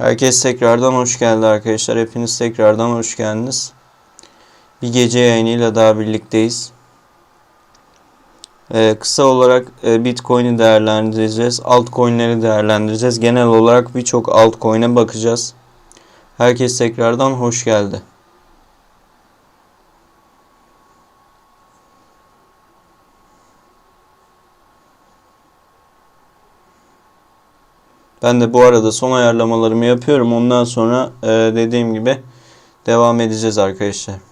Herkes tekrardan hoş geldi arkadaşlar. Hepiniz tekrardan hoş geldiniz. Bir gece yayınıyla daha birlikteyiz. Ee, kısa olarak e, Bitcoin'i değerlendireceğiz. Altcoin'leri değerlendireceğiz. Genel olarak birçok altcoin'e bakacağız. Herkes tekrardan hoş geldi. Ben de bu arada son ayarlamalarımı yapıyorum. Ondan sonra dediğim gibi devam edeceğiz arkadaşlar.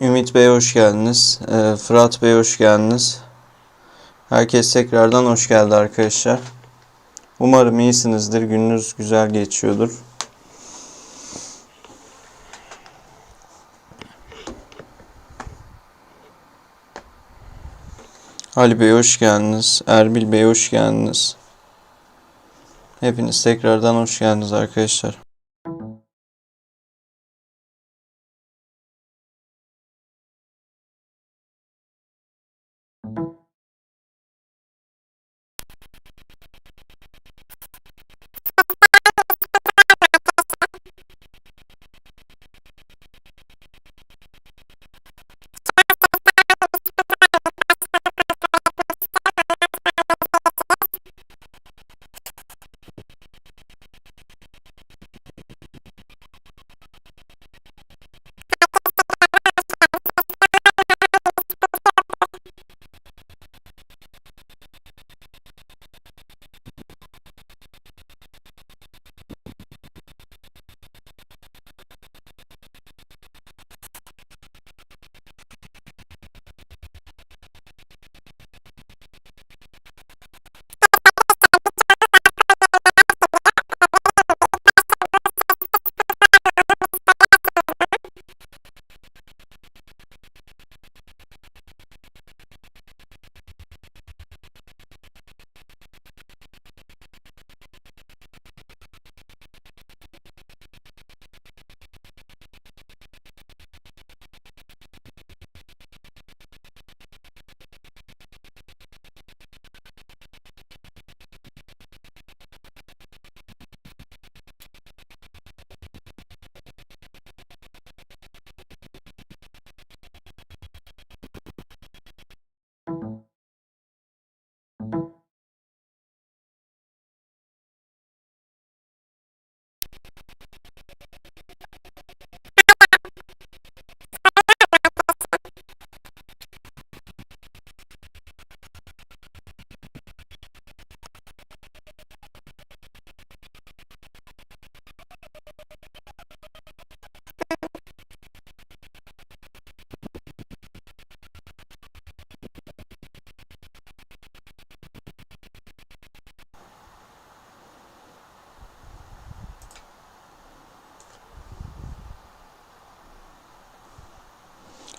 Ümit Bey hoş geldiniz. Ee, Fırat Bey hoş geldiniz. Herkes tekrardan hoş geldi arkadaşlar. Umarım iyisinizdir. Gününüz güzel geçiyordur. Ali Bey hoş geldiniz. Erbil Bey hoş geldiniz. Hepiniz tekrardan hoş geldiniz arkadaşlar.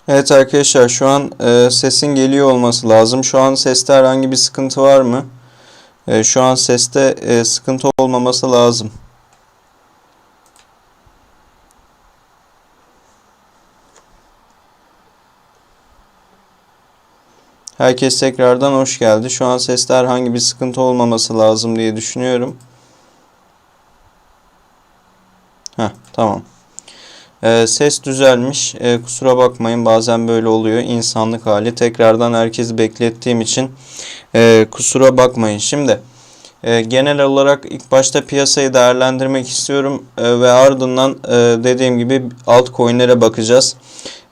Evet arkadaşlar şu an e, sesin geliyor olması lazım. Şu an seste herhangi bir sıkıntı var mı? E, şu an seste e, sıkıntı olmaması lazım. Herkes tekrardan hoş geldi. Şu an seste herhangi bir sıkıntı olmaması lazım diye düşünüyorum. Heh, tamam. Ee, ses düzelmiş. Ee, kusura bakmayın bazen böyle oluyor. İnsanlık hali. Tekrardan herkesi beklettiğim için e, kusura bakmayın. Şimdi genel olarak ilk başta piyasayı değerlendirmek istiyorum ve ardından dediğim gibi altcoin'lere bakacağız.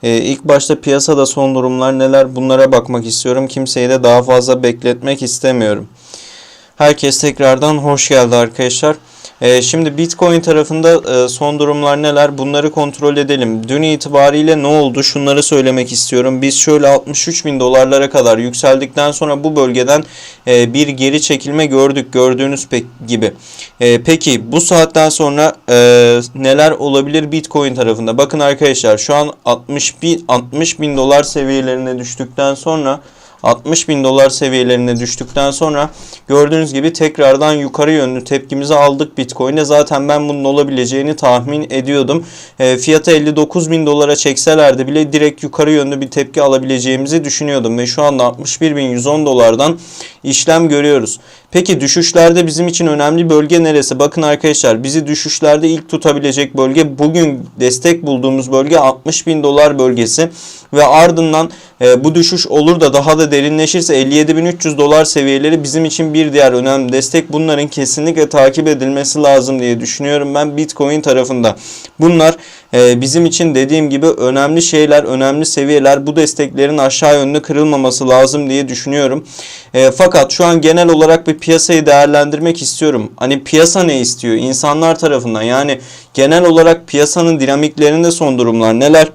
E, ilk başta piyasada son durumlar neler bunlara bakmak istiyorum. Kimseyi de daha fazla bekletmek istemiyorum. Herkes tekrardan hoş geldi arkadaşlar. Ee, şimdi Bitcoin tarafında e, son durumlar neler? Bunları kontrol edelim. Dün itibariyle ne oldu? Şunları söylemek istiyorum. Biz şöyle 63 bin dolarlara kadar yükseldikten sonra bu bölgeden e, bir geri çekilme gördük. Gördüğünüz gibi. E, peki bu saatten sonra neler olabilir Bitcoin tarafında? Bakın arkadaşlar şu an 60 bin, 60 bin dolar seviyelerine düştükten sonra 60 bin dolar seviyelerine düştükten sonra gördüğünüz gibi tekrardan yukarı yönlü tepkimizi aldık Bitcoin'e. Zaten ben bunun olabileceğini tahmin ediyordum. E, fiyatı 59 bin dolara çekselerdi bile direkt yukarı yönlü bir tepki alabileceğimizi düşünüyordum. Ve şu anda 61 bin 110 dolardan işlem görüyoruz. Peki düşüşlerde bizim için önemli bölge neresi? Bakın arkadaşlar bizi düşüşlerde ilk tutabilecek bölge bugün destek bulduğumuz bölge 60 bin dolar bölgesi ve ardından e, bu düşüş olur da daha da derinleşirse 57.300 dolar seviyeleri bizim için bir diğer önemli destek. Bunların kesinlikle takip edilmesi lazım diye düşünüyorum ben Bitcoin tarafında. Bunlar e, bizim için dediğim gibi önemli şeyler, önemli seviyeler. Bu desteklerin aşağı yönlü kırılmaması lazım diye düşünüyorum. E, fakat şu an genel olarak bir piyasayı değerlendirmek istiyorum. Hani piyasa ne istiyor? İnsanlar tarafından yani genel olarak piyasanın dinamiklerinde son durumlar neler?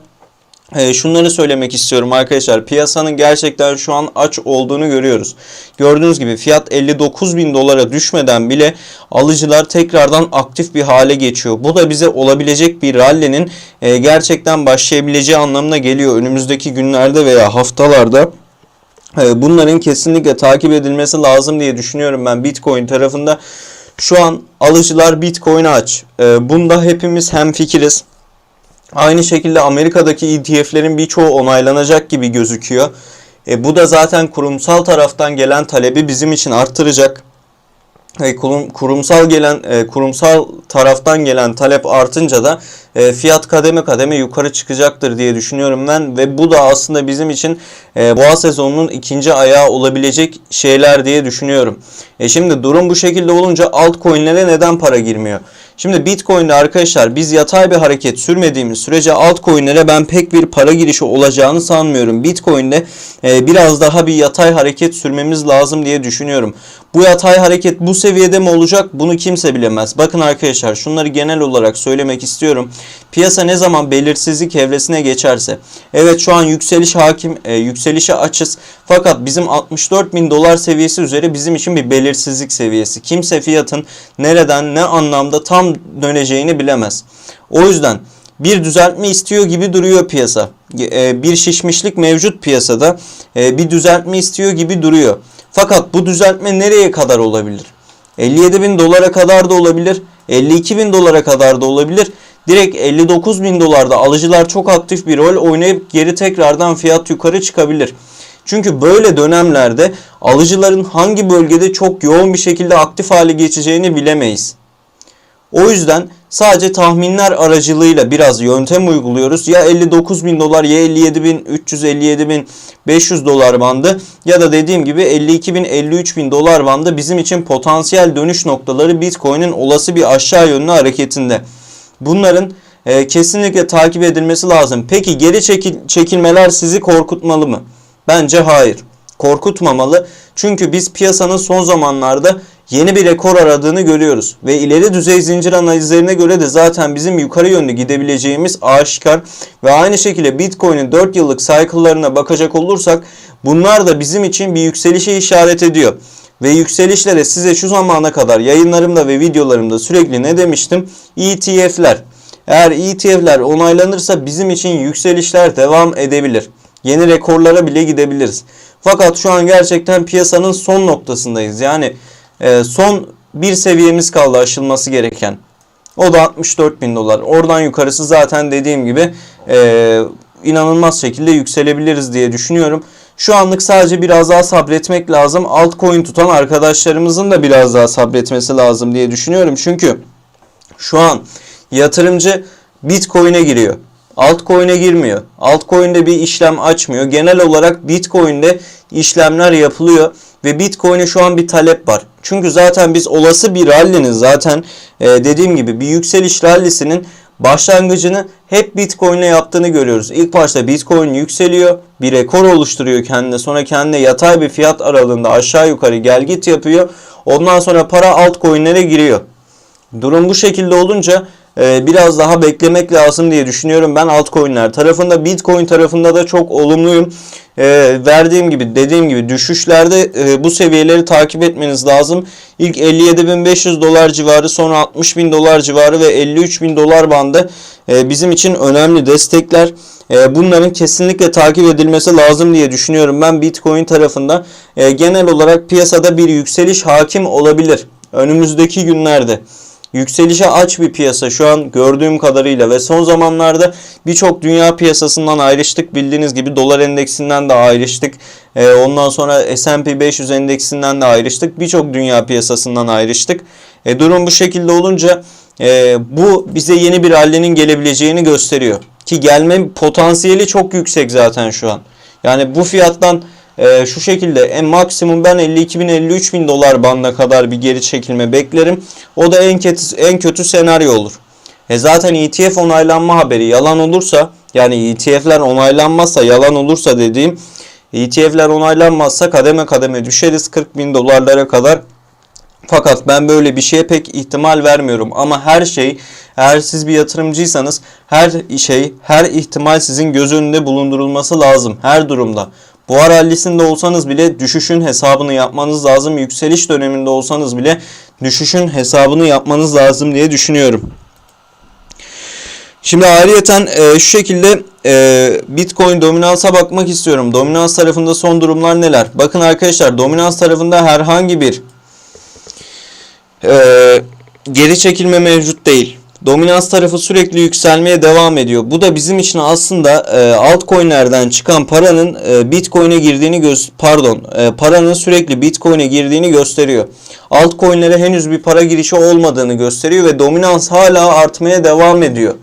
E, şunları söylemek istiyorum arkadaşlar. Piyasanın gerçekten şu an aç olduğunu görüyoruz. Gördüğünüz gibi fiyat 59 bin dolara düşmeden bile alıcılar tekrardan aktif bir hale geçiyor. Bu da bize olabilecek bir rally'nin e, gerçekten başlayabileceği anlamına geliyor. Önümüzdeki günlerde veya haftalarda e, bunların kesinlikle takip edilmesi lazım diye düşünüyorum ben Bitcoin tarafında. Şu an alıcılar Bitcoin'i aç. E, bunda hepimiz hemfikiriz. Aynı şekilde Amerika'daki ETF'lerin birçoğu onaylanacak gibi gözüküyor. E, bu da zaten kurumsal taraftan gelen talebi bizim için arttıracak. E, kurum, kurumsal gelen e, kurumsal taraftan gelen talep artınca da e, fiyat kademe kademe yukarı çıkacaktır diye düşünüyorum ben ve bu da aslında bizim için e, boğa sezonunun ikinci ayağı olabilecek şeyler diye düşünüyorum. E şimdi durum bu şekilde olunca altcoin'lere neden para girmiyor? Şimdi Bitcoin'de arkadaşlar biz yatay bir hareket sürmediğimiz sürece altcoin'lere ben pek bir para girişi olacağını sanmıyorum. Bitcoin'de e, biraz daha bir yatay hareket sürmemiz lazım diye düşünüyorum. Bu yatay hareket bu seviyede mi olacak bunu kimse bilemez. Bakın arkadaşlar şunları genel olarak söylemek istiyorum. Piyasa ne zaman belirsizlik evresine geçerse. Evet şu an yükseliş hakim, e, yükselişe açız. Fakat bizim 64 bin dolar seviyesi üzeri bizim için bir belirsizlik seviyesi. Kimse fiyatın nereden ne anlamda tam döneceğini bilemez. O yüzden bir düzeltme istiyor gibi duruyor piyasa. E, bir şişmişlik mevcut piyasada. E, bir düzeltme istiyor gibi duruyor. Fakat bu düzeltme nereye kadar olabilir? 57 bin dolara kadar da olabilir. 52 bin dolara kadar da olabilir. Direkt 59 bin dolarda alıcılar çok aktif bir rol oynayıp geri tekrardan fiyat yukarı çıkabilir. Çünkü böyle dönemlerde alıcıların hangi bölgede çok yoğun bir şekilde aktif hale geçeceğini bilemeyiz. O yüzden sadece tahminler aracılığıyla biraz yöntem uyguluyoruz. Ya 59 bin dolar ya 57 bin 357 bin 500 dolar bandı ya da dediğim gibi 52 bin 53 bin dolar bandı bizim için potansiyel dönüş noktaları Bitcoin'in olası bir aşağı yönlü hareketinde. Bunların e, kesinlikle takip edilmesi lazım. Peki geri çekil çekilmeler sizi korkutmalı mı? Bence hayır. Korkutmamalı. Çünkü biz piyasanın son zamanlarda yeni bir rekor aradığını görüyoruz. Ve ileri düzey zincir analizlerine göre de zaten bizim yukarı yönlü gidebileceğimiz aşikar. Ve aynı şekilde Bitcoin'in 4 yıllık cycle'larına bakacak olursak bunlar da bizim için bir yükselişe işaret ediyor. Ve yükselişlere size şu zamana kadar yayınlarımda ve videolarımda sürekli ne demiştim? ETF'ler. Eğer ETF'ler onaylanırsa bizim için yükselişler devam edebilir. Yeni rekorlara bile gidebiliriz. Fakat şu an gerçekten piyasanın son noktasındayız. Yani e, son bir seviyemiz kaldı aşılması gereken. O da 64 bin dolar. Oradan yukarısı zaten dediğim gibi e, inanılmaz şekilde yükselebiliriz diye düşünüyorum. Şu anlık sadece biraz daha sabretmek lazım. Altcoin tutan arkadaşlarımızın da biraz daha sabretmesi lazım diye düşünüyorum. Çünkü şu an yatırımcı Bitcoin'e giriyor. Altcoin'e girmiyor. Altcoin'de bir işlem açmıyor. Genel olarak Bitcoin'de işlemler yapılıyor ve Bitcoin'e şu an bir talep var. Çünkü zaten biz olası bir rally'nin zaten e, dediğim gibi bir yükseliş rallisinin başlangıcını hep Bitcoin ile yaptığını görüyoruz. İlk başta Bitcoin yükseliyor, bir rekor oluşturuyor kendine. Sonra kendine yatay bir fiyat aralığında aşağı yukarı gel git yapıyor. Ondan sonra para altcoin'lere giriyor. Durum bu şekilde olunca biraz daha beklemek lazım diye düşünüyorum ben altcoin'ler tarafında. Bitcoin tarafında da çok olumluyum. E, verdiğim gibi dediğim gibi düşüşlerde e, bu seviyeleri takip etmeniz lazım. İlk 57.500 dolar civarı sonra 60.000 dolar civarı ve 53.000 dolar bandı e, bizim için önemli destekler. E, bunların kesinlikle takip edilmesi lazım diye düşünüyorum ben Bitcoin tarafında. E, genel olarak piyasada bir yükseliş hakim olabilir önümüzdeki günlerde yükselişe aç bir piyasa şu an gördüğüm kadarıyla ve son zamanlarda birçok dünya piyasasından ayrıştık. Bildiğiniz gibi dolar endeksinden de ayrıştık. Ee, ondan sonra S&P 500 endeksinden de ayrıştık. Birçok dünya piyasasından ayrıştık. E, durum bu şekilde olunca e, bu bize yeni bir hallenin gelebileceğini gösteriyor. Ki gelme potansiyeli çok yüksek zaten şu an. Yani bu fiyattan e, şu şekilde en maksimum ben 52 bin 53 bin dolar bandına kadar bir geri çekilme beklerim. O da en kötü, en kötü senaryo olur. E zaten ETF onaylanma haberi yalan olursa yani ETF'ler onaylanmazsa yalan olursa dediğim ETF'ler onaylanmazsa kademe kademe düşeriz 40 bin dolarlara kadar. Fakat ben böyle bir şeye pek ihtimal vermiyorum. Ama her şey eğer siz bir yatırımcıysanız her şey, her ihtimal sizin göz önünde bulundurulması lazım. Her durumda. Buhar rallisinde olsanız bile düşüşün hesabını yapmanız lazım. Yükseliş döneminde olsanız bile düşüşün hesabını yapmanız lazım diye düşünüyorum. Şimdi ayrıyeten e, şu şekilde e, Bitcoin dominansa bakmak istiyorum. Dominans tarafında son durumlar neler? Bakın arkadaşlar dominans tarafında herhangi bir e, geri çekilme mevcut değil. Dominans tarafı sürekli yükselmeye devam ediyor. Bu da bizim için aslında e, altcoin'lerden çıkan paranın e, Bitcoin'e girdiğini göz pardon, e, paranın sürekli Bitcoin'e girdiğini gösteriyor. Altcoin'lere henüz bir para girişi olmadığını gösteriyor ve dominans hala artmaya devam ediyor.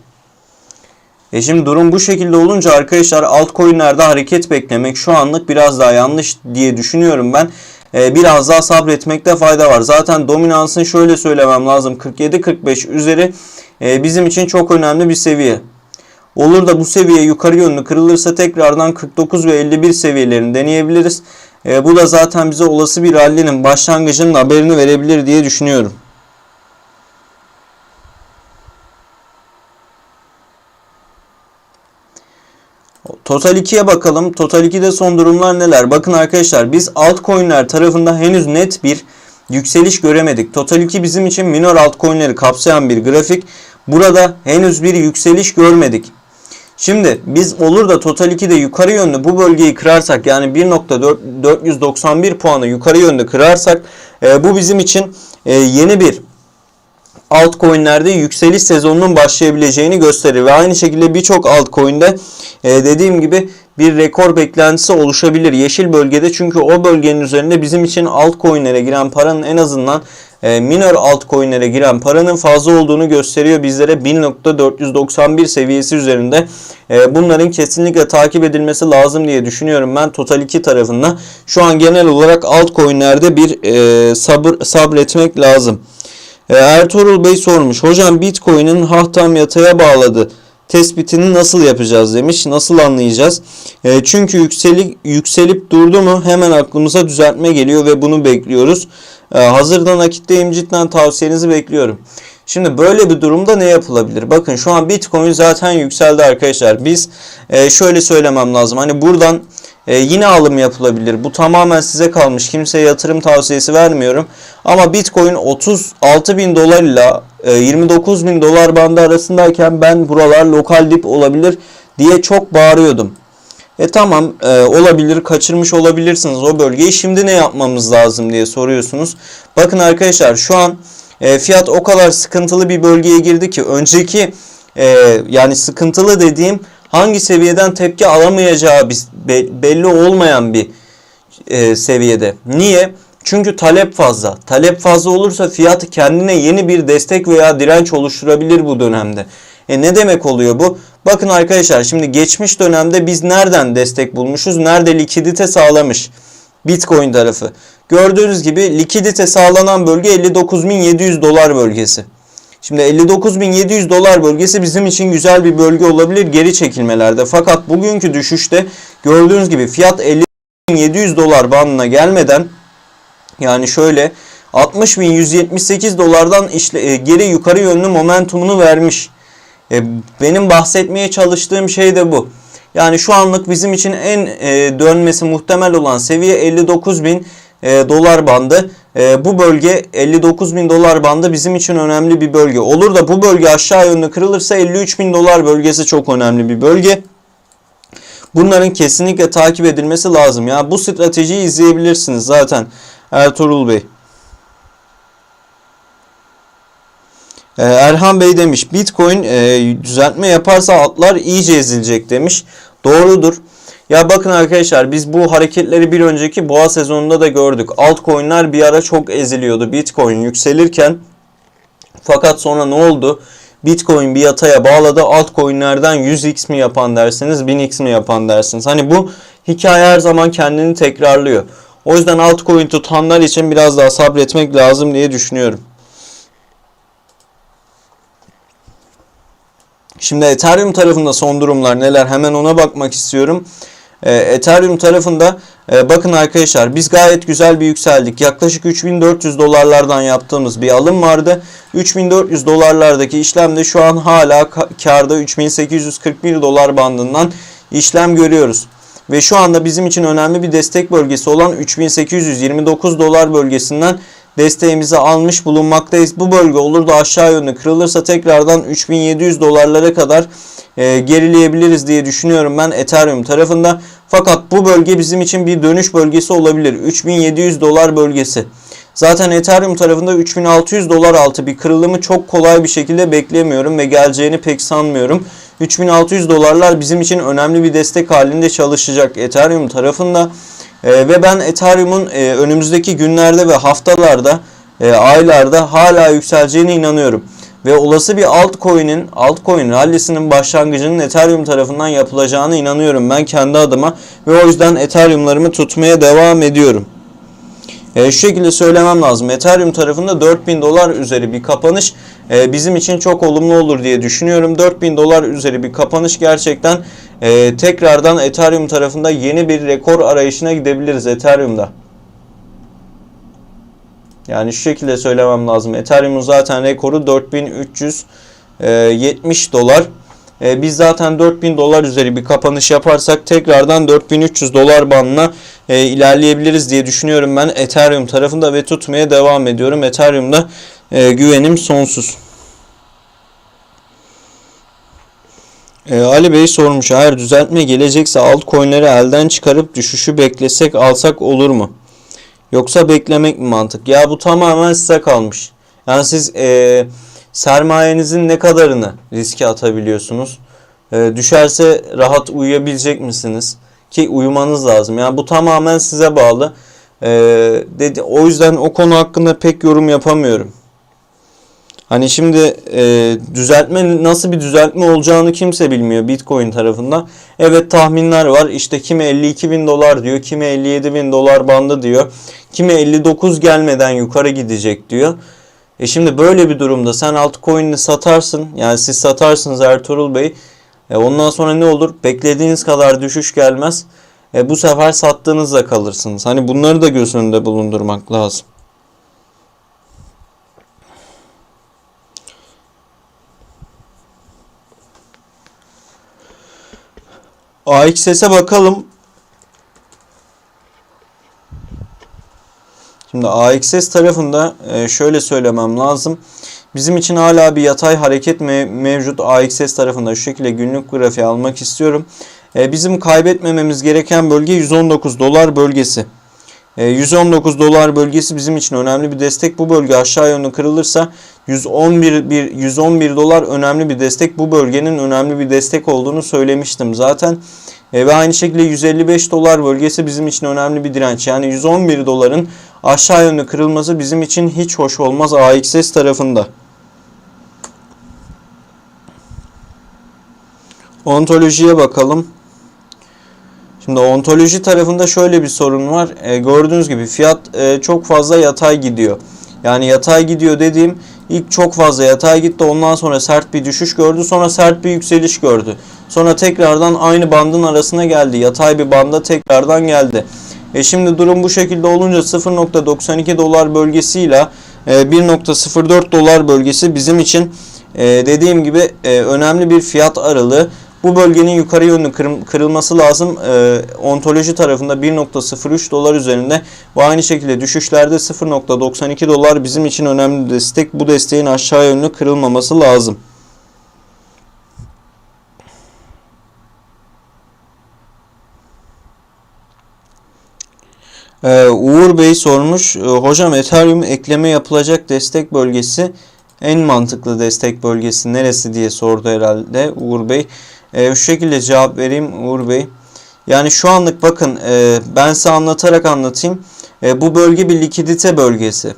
E şimdi durum bu şekilde olunca arkadaşlar altcoin'lerde hareket beklemek şu anlık biraz daha yanlış diye düşünüyorum ben. Ee, biraz daha sabretmekte fayda var. Zaten dominansın şöyle söylemem lazım. 47-45 üzeri e, bizim için çok önemli bir seviye. Olur da bu seviye yukarı yönlü kırılırsa tekrardan 49 ve 51 seviyelerini deneyebiliriz. E, bu da zaten bize olası bir rallinin başlangıcının haberini verebilir diye düşünüyorum. Total 2'ye bakalım. Total 2'de son durumlar neler? Bakın arkadaşlar biz altcoin'ler tarafında henüz net bir yükseliş göremedik. Total 2 bizim için minor altcoin'leri kapsayan bir grafik. Burada henüz bir yükseliş görmedik. Şimdi biz olur da Total 2'de yukarı yönlü bu bölgeyi kırarsak yani 1.491 puanı yukarı yönlü kırarsak e, bu bizim için e, yeni bir altcoin'lerde yükseliş sezonunun başlayabileceğini gösterir. Ve aynı şekilde birçok altcoin'de e, dediğim gibi bir rekor beklentisi oluşabilir yeşil bölgede. Çünkü o bölgenin üzerinde bizim için altcoin'lere giren paranın en azından e, minor altcoin'lere giren paranın fazla olduğunu gösteriyor bizlere 1.491 seviyesi üzerinde. E, bunların kesinlikle takip edilmesi lazım diye düşünüyorum ben Total 2 tarafında. Şu an genel olarak altcoin'lerde bir sabır sabretmek lazım. E, Ertuğrul Bey sormuş. Hocam Bitcoin'in haftam yataya bağladı. Tespitini nasıl yapacağız demiş. Nasıl anlayacağız? E, çünkü yükselip, yükselip durdu mu hemen aklımıza düzeltme geliyor ve bunu bekliyoruz. E, hazırda nakitteyim cidden tavsiyenizi bekliyorum. Şimdi böyle bir durumda ne yapılabilir? Bakın şu an Bitcoin zaten yükseldi arkadaşlar. Biz e, şöyle söylemem lazım. Hani buradan e, yine alım yapılabilir. Bu tamamen size kalmış. Kimseye yatırım tavsiyesi vermiyorum. Ama Bitcoin 36 bin dolar ile 29 bin dolar bandı arasındayken ben buralar lokal dip olabilir diye çok bağırıyordum. E tamam e, olabilir kaçırmış olabilirsiniz o bölgeyi. Şimdi ne yapmamız lazım diye soruyorsunuz. Bakın arkadaşlar şu an e, fiyat o kadar sıkıntılı bir bölgeye girdi ki önceki e, yani sıkıntılı dediğim hangi seviyeden tepki alamayacağı belli olmayan bir e, seviyede. Niye? Çünkü talep fazla. Talep fazla olursa fiyat kendine yeni bir destek veya direnç oluşturabilir bu dönemde. E ne demek oluyor bu? Bakın arkadaşlar şimdi geçmiş dönemde biz nereden destek bulmuşuz? Nerede likidite sağlamış? Bitcoin tarafı. Gördüğünüz gibi likidite sağlanan bölge 59.700 dolar bölgesi. Şimdi 59.700 dolar bölgesi bizim için güzel bir bölge olabilir geri çekilmelerde. Fakat bugünkü düşüşte gördüğünüz gibi fiyat 50.700 dolar bandına gelmeden yani şöyle 60.178 dolardan işle, e, geri yukarı yönlü momentumunu vermiş. E, benim bahsetmeye çalıştığım şey de bu. Yani şu anlık bizim için en e, dönmesi muhtemel olan seviye 59.000 e, dolar bandı. E, bu bölge 59.000 dolar bandı bizim için önemli bir bölge. Olur da bu bölge aşağı yönlü kırılırsa 53.000 dolar bölgesi çok önemli bir bölge. Bunların kesinlikle takip edilmesi lazım. Ya bu stratejiyi izleyebilirsiniz zaten Ertuğrul Bey. Ee, Erhan Bey demiş Bitcoin e, düzeltme yaparsa altlar iyice ezilecek demiş. Doğrudur. Ya bakın arkadaşlar biz bu hareketleri bir önceki boğa sezonunda da gördük. Altcoin'ler bir ara çok eziliyordu. Bitcoin yükselirken fakat sonra ne oldu? Bitcoin bir yataya bağladı. Altcoin'lerden 100x mi yapan dersiniz, 1000x mi yapan dersiniz. Hani bu hikaye her zaman kendini tekrarlıyor. O yüzden altcoin tutanlar için biraz daha sabretmek lazım diye düşünüyorum. Şimdi Ethereum tarafında son durumlar neler hemen ona bakmak istiyorum. Ee, Ethereum tarafında e, bakın arkadaşlar biz gayet güzel bir yükseldik. Yaklaşık 3400 dolarlardan yaptığımız bir alım vardı. 3400 dolarlardaki işlemde şu an hala karda 3841 dolar bandından işlem görüyoruz. Ve şu anda bizim için önemli bir destek bölgesi olan 3829 dolar bölgesinden desteğimizi almış bulunmaktayız. Bu bölge olur da aşağı yönlü kırılırsa tekrardan 3700 dolarlara kadar e, gerileyebiliriz diye düşünüyorum ben Ethereum tarafında. Fakat bu bölge bizim için bir dönüş bölgesi olabilir. 3700 dolar bölgesi. Zaten Ethereum tarafında 3600 dolar altı bir kırılımı çok kolay bir şekilde beklemiyorum ve geleceğini pek sanmıyorum. 3600 dolarlar bizim için önemli bir destek halinde çalışacak Ethereum tarafında. E, ve ben Ethereum'un e, önümüzdeki günlerde ve haftalarda, e, aylarda hala yükseleceğine inanıyorum. Ve olası bir altcoin'in, altcoin rallisinin başlangıcının Ethereum tarafından yapılacağına inanıyorum ben kendi adıma. Ve o yüzden Ethereum'larımı tutmaya devam ediyorum. E, şu şekilde söylemem lazım. Ethereum tarafında 4000 dolar üzeri bir kapanış e, bizim için çok olumlu olur diye düşünüyorum. 4000 dolar üzeri bir kapanış gerçekten e, tekrardan Ethereum tarafında yeni bir rekor arayışına gidebiliriz Ethereum'da. Yani şu şekilde söylemem lazım. Ethereum'un zaten rekoru 4370 dolar. E, biz zaten 4000 dolar üzeri bir kapanış yaparsak tekrardan 4300 dolar bandına e, ilerleyebiliriz diye düşünüyorum ben Ethereum tarafında ve tutmaya devam ediyorum. Ethereum'da e, güvenim sonsuz. E, Ali Bey sormuş eğer düzeltme gelecekse altcoin'leri elden çıkarıp düşüşü beklesek alsak olur mu? Yoksa beklemek mi mantık? Ya bu tamamen size kalmış. Yani siz e, sermayenizin ne kadarını riske atabiliyorsunuz? E, düşerse rahat uyuyabilecek misiniz? Ki uyumanız lazım. Yani bu tamamen size bağlı. E, dedi, o yüzden o konu hakkında pek yorum yapamıyorum. Hani şimdi e, düzeltme nasıl bir düzeltme olacağını kimse bilmiyor Bitcoin tarafında. Evet tahminler var. İşte kimi 52 bin dolar diyor, kimi 57 bin dolar bandı diyor. Kimi 59 gelmeden yukarı gidecek diyor. E şimdi böyle bir durumda sen altcoin'ini satarsın. Yani siz satarsınız Ertuğrul Bey. E ondan sonra ne olur? Beklediğiniz kadar düşüş gelmez. E bu sefer sattığınızda kalırsınız. Hani bunları da göz önünde bulundurmak lazım. AXS'e bakalım. Şimdi AXS tarafında e, şöyle söylemem lazım. Bizim için hala bir yatay hareket mevcut AXS tarafında. Şu şekilde günlük grafiği almak istiyorum. E, bizim kaybetmememiz gereken bölge 119 dolar bölgesi. 119 e, dolar bölgesi bizim için önemli bir destek. Bu bölge aşağı yönlü kırılırsa 111 bir 111 dolar önemli bir destek. Bu bölgenin önemli bir destek olduğunu söylemiştim zaten. E, ve aynı şekilde 155 dolar bölgesi bizim için önemli bir direnç. Yani 111 doların aşağı yönlü kırılması bizim için hiç hoş olmaz AXS tarafında. Ontolojiye bakalım. Şimdi ontoloji tarafında şöyle bir sorun var. E, gördüğünüz gibi fiyat e, çok fazla yatay gidiyor. Yani yatay gidiyor dediğim ilk çok fazla yatay gitti. Ondan sonra sert bir düşüş gördü. Sonra sert bir yükseliş gördü. Sonra tekrardan aynı bandın arasına geldi. Yatay bir banda tekrardan geldi. E şimdi durum bu şekilde olunca 0.92 dolar bölgesiyle e, 1.04 dolar bölgesi bizim için e, dediğim gibi e, önemli bir fiyat aralığı. Bu bölgenin yukarı yönlü kırılması lazım. E, ontoloji tarafında 1.03 dolar üzerinde ve aynı şekilde düşüşlerde 0.92 dolar bizim için önemli destek. Bu desteğin aşağı yönlü kırılmaması lazım. Ee, Uğur Bey sormuş. Ee, Hocam Ethereum ekleme yapılacak destek bölgesi en mantıklı destek bölgesi neresi diye sordu herhalde Uğur Bey. Ee, şu şekilde cevap vereyim Uğur Bey. Yani şu anlık bakın e, ben size anlatarak anlatayım. E, bu bölge bir likidite bölgesi.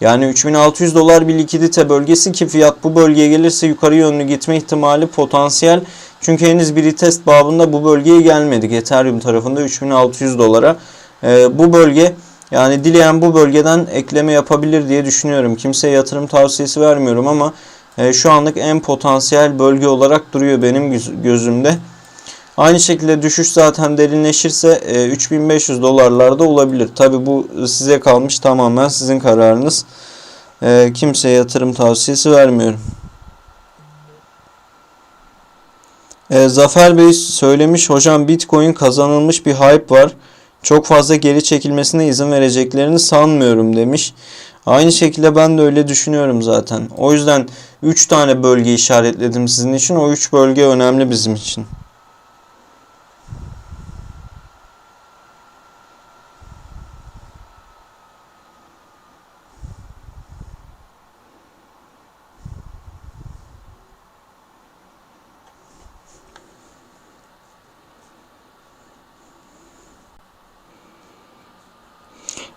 Yani 3600 dolar bir likidite bölgesi ki fiyat bu bölgeye gelirse yukarı yönlü gitme ihtimali potansiyel. Çünkü henüz bir retest babında bu bölgeye gelmedik. Ethereum tarafında 3600 dolara. E, bu bölge yani dileyen bu bölgeden ekleme yapabilir diye düşünüyorum. Kimseye yatırım tavsiyesi vermiyorum ama e, şu anlık en potansiyel bölge olarak duruyor benim göz- gözümde. Aynı şekilde düşüş zaten derinleşirse e, 3500 dolarlarda olabilir. Tabi bu size kalmış tamamen sizin kararınız. E, kimseye yatırım tavsiyesi vermiyorum. E, Zafer Bey söylemiş hocam Bitcoin kazanılmış bir hype var. Çok fazla geri çekilmesine izin vereceklerini sanmıyorum demiş. Aynı şekilde ben de öyle düşünüyorum zaten. O yüzden 3 tane bölge işaretledim sizin için. O 3 bölge önemli bizim için.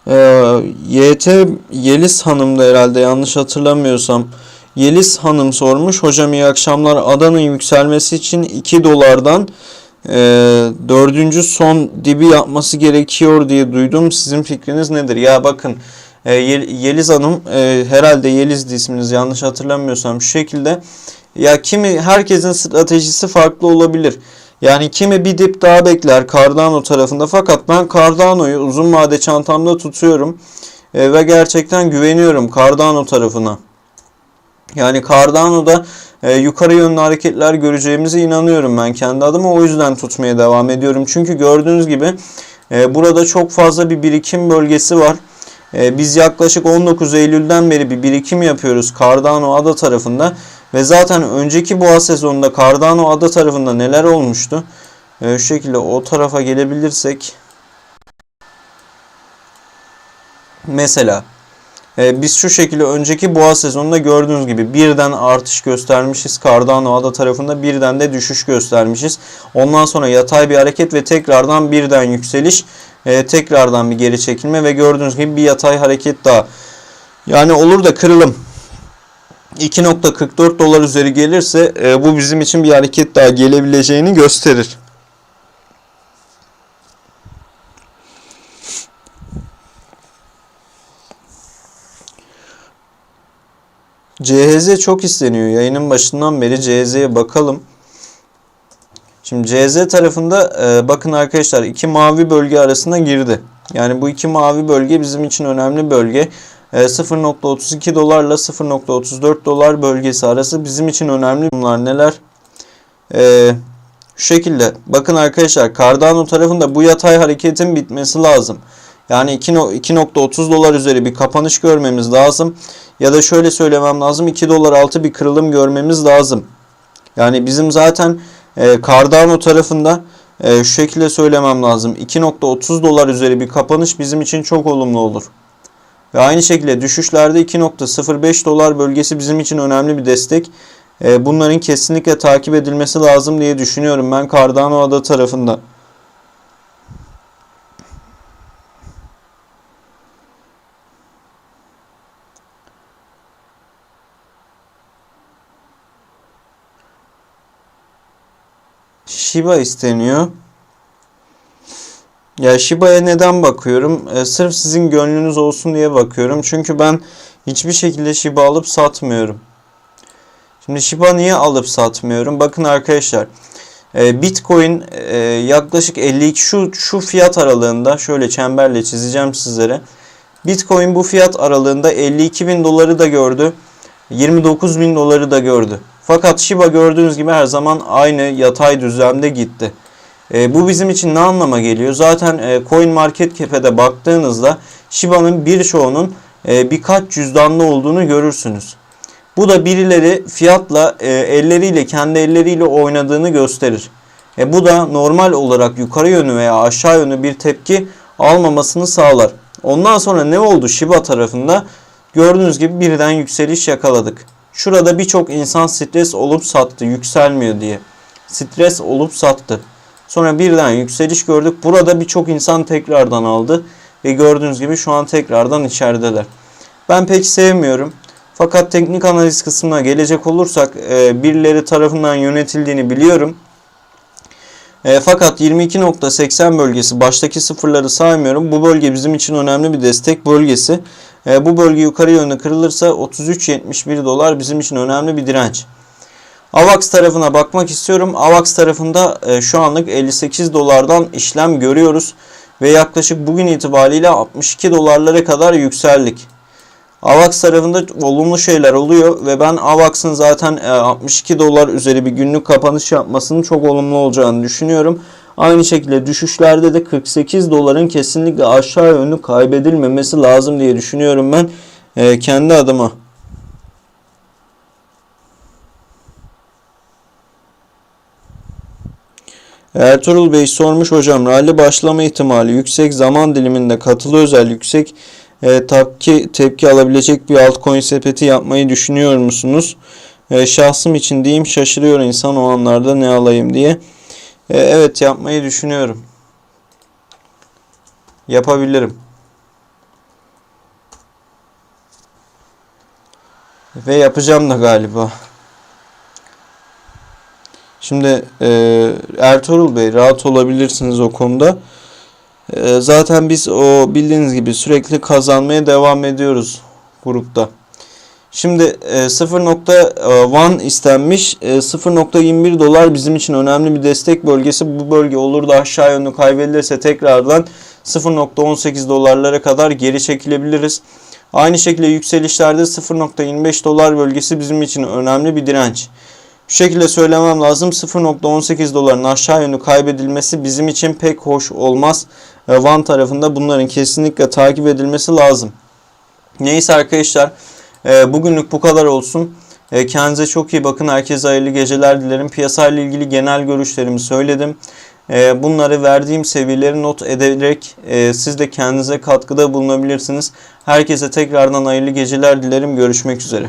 Ee, YT Yeliz Hanım da herhalde yanlış hatırlamıyorsam Yeliz Hanım sormuş. Hocam iyi akşamlar. Adanın yükselmesi için 2 dolardan e, dördüncü son dibi yapması gerekiyor diye duydum. Sizin fikriniz nedir? Ya bakın e, Yel- Yeliz Hanım e, herhalde Yeliz'di isminiz yanlış hatırlamıyorsam şu şekilde ya kimi herkesin stratejisi farklı olabilir. Yani kimi bir dip daha bekler Cardano tarafında fakat ben Cardano'yu uzun vade çantamda tutuyorum E, ve gerçekten güveniyorum Cardano tarafına. Yani Cardano'da e, yukarı yönlü hareketler göreceğimize inanıyorum ben kendi adıma o yüzden tutmaya devam ediyorum. Çünkü gördüğünüz gibi e, burada çok fazla bir birikim bölgesi var. E, biz yaklaşık 19 Eylül'den beri bir birikim yapıyoruz Cardano ada tarafında. Ve zaten önceki boğa sezonunda Cardano ada tarafında neler olmuştu? E, şu şekilde o tarafa gelebilirsek. Mesela e, biz şu şekilde önceki boğa sezonunda gördüğünüz gibi birden artış göstermişiz Cardano ada tarafında birden de düşüş göstermişiz. Ondan sonra yatay bir hareket ve tekrardan birden yükseliş, e, tekrardan bir geri çekilme ve gördüğünüz gibi bir yatay hareket daha. Yani olur da kırılım 2.44 dolar üzeri gelirse e, bu bizim için bir hareket daha gelebileceğini gösterir. CHZ çok isteniyor. Yayının başından beri CHZ'ye bakalım. Şimdi CHZ tarafında e, bakın arkadaşlar iki mavi bölge arasında girdi. Yani bu iki mavi bölge bizim için önemli bölge. E, 0.32 dolarla 0.34 dolar bölgesi arası bizim için önemli. Bunlar neler? E, şu şekilde. Bakın arkadaşlar Cardano tarafında bu yatay hareketin bitmesi lazım. Yani 2.30 dolar üzeri bir kapanış görmemiz lazım. Ya da şöyle söylemem lazım 2 dolar altı bir kırılım görmemiz lazım. Yani bizim zaten e, Cardano tarafında e, şu şekilde söylemem lazım. 2.30 dolar üzeri bir kapanış bizim için çok olumlu olur. Ve aynı şekilde düşüşlerde 2.05 dolar bölgesi bizim için önemli bir destek. E, bunların kesinlikle takip edilmesi lazım diye düşünüyorum ben Cardano ada tarafında. Shiba isteniyor. Ya Shiba'ya neden bakıyorum? E, sırf sizin gönlünüz olsun diye bakıyorum. Çünkü ben hiçbir şekilde Shiba alıp satmıyorum. Şimdi Shiba niye alıp satmıyorum? Bakın arkadaşlar. E, Bitcoin e, yaklaşık 52 şu şu fiyat aralığında şöyle çemberle çizeceğim sizlere. Bitcoin bu fiyat aralığında 52 bin doları da gördü. 29 bin doları da gördü. Fakat Shiba gördüğünüz gibi her zaman aynı yatay düzlemde gitti. E, bu bizim için ne anlama geliyor? Zaten e, Coin Market Cap'e baktığınızda Shiba'nın birçoğunun e, birkaç cüzdanlı olduğunu görürsünüz. Bu da birileri fiyatla e, elleriyle kendi elleriyle oynadığını gösterir. E, bu da normal olarak yukarı yönü veya aşağı yönü bir tepki almamasını sağlar. Ondan sonra ne oldu Shiba tarafında? Gördüğünüz gibi birden yükseliş yakaladık. Şurada birçok insan stres olup sattı yükselmiyor diye. Stres olup sattı. Sonra birden yükseliş gördük. Burada birçok insan tekrardan aldı. Ve gördüğünüz gibi şu an tekrardan içerideler. Ben pek sevmiyorum. Fakat teknik analiz kısmına gelecek olursak e, birileri tarafından yönetildiğini biliyorum. E, fakat 22.80 bölgesi baştaki sıfırları saymıyorum. Bu bölge bizim için önemli bir destek bölgesi. E, bu bölge yukarı yönde kırılırsa 33.71 dolar bizim için önemli bir direnç. AVAX tarafına bakmak istiyorum. AVAX tarafında e, şu anlık 58 dolardan işlem görüyoruz. Ve yaklaşık bugün itibariyle 62 dolarlara kadar yükseldik. AVAX tarafında olumlu şeyler oluyor ve ben AVAX'ın zaten 62 dolar üzeri bir günlük kapanış yapmasının çok olumlu olacağını düşünüyorum. Aynı şekilde düşüşlerde de 48 doların kesinlikle aşağı yönlü kaybedilmemesi lazım diye düşünüyorum ben e, kendi adıma. Ertuğrul Bey sormuş hocam rally başlama ihtimali yüksek zaman diliminde katılı özel yüksek e, tepki, tepki alabilecek bir altcoin sepeti yapmayı düşünüyor musunuz? E, şahsım için diyeyim şaşırıyor insan o anlarda ne alayım diye. E, evet yapmayı düşünüyorum. Yapabilirim. Ve yapacağım da galiba. Şimdi e, Ertuğrul Bey rahat olabilirsiniz o konuda. E, zaten biz o bildiğiniz gibi sürekli kazanmaya devam ediyoruz grupta. Şimdi e, 0.1 istenmiş. E, 0.21 dolar bizim için önemli bir destek bölgesi. Bu bölge olur da aşağı yönlü kaybedilirse tekrardan 0.18 dolarlara kadar geri çekilebiliriz. Aynı şekilde yükselişlerde 0.25 dolar bölgesi bizim için önemli bir direnç. Şu şekilde söylemem lazım 0.18 doların aşağı yönlü kaybedilmesi bizim için pek hoş olmaz. Van tarafında bunların kesinlikle takip edilmesi lazım. Neyse arkadaşlar e, bugünlük bu kadar olsun. E, kendinize çok iyi bakın. Herkese hayırlı geceler dilerim. Piyasayla ilgili genel görüşlerimi söyledim. E, bunları verdiğim seviyeleri not ederek siz de kendinize katkıda bulunabilirsiniz. Herkese tekrardan hayırlı geceler dilerim. Görüşmek üzere.